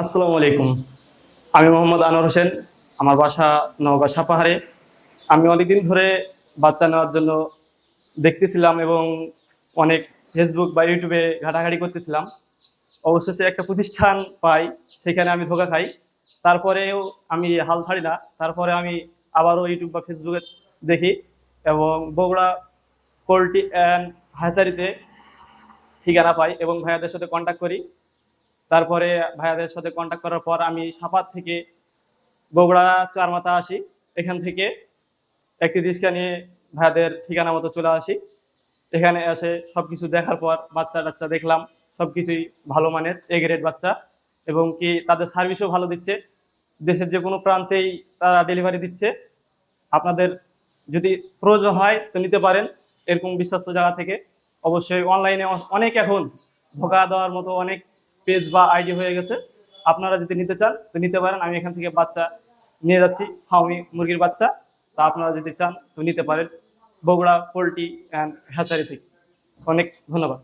আসসালামু আলাইকুম। আমি মোহাম্মদ আনোয়ার হোসেন, আমার বাসা নওগাঁ সাপাহারে। আমি অনেকদিন ধরে বাচ্চা নেওয়ার জন্য দেখতেছিলাম এবং অনেক ফেসবুক বা ইউটিউবে ঘাটাঘাটি করতেছিলাম। অবশেষে একটা প্রতিষ্ঠান পাই, সেখানে আমি ধোকা খাই। তারপরেও আমি হাল ছাড়ি না। তারপরে আমি আবারও ইউটিউব বা ফেসবুকে দেখি এবং বগুড়া পোলট্রি অ্যান্ড হাসারিতে ঠিকানা পাই এবং ভাইয়াদের সাথে কন্ট্যাক্ট করি। তারপরে ভাইয়াদের সাথে কন্ট্যাক্ট করার পর আমি সাপাত থেকে বগুড়া চারমাথা আসি। এখান থেকে একটি রিক্সা নিয়ে ভাইয়াদের ঠিকানা মতো চলে আসি। এখানে এসে সব কিছু দেখার পর বাচ্চা টাচ্চা দেখলাম সব কিছুই ভালো মানের এ গ্রেড বাচ্চা এবং কি তাদের সার্ভিসও ভালো দিচ্ছে। দেশের যে কোনো প্রান্তেই তারা ডেলিভারি দিচ্ছে। আপনাদের যদি প্রয়োজন হয় তো নিতে পারেন এরকম বিশ্বস্ত জায়গা থেকে। অবশ্যই অনলাইনে অনেক এখন ধোকা দেওয়ার মতো অনেক পেজ বা আইডি হয়ে গেছে। আপনারা যদি নিতে চান, তো নিতে পারেন। আমি এখান থেকে বাচ্চা নিয়ে যাচ্ছি, ফাউমি মুরগির বাচ্চা। তা আপনারা যদি চান, তো নিতে পারেন। বগুড়া, পোলট্রি অ্যান্ড হ্যাচারি থেকে। অনেক ধন্যবাদ।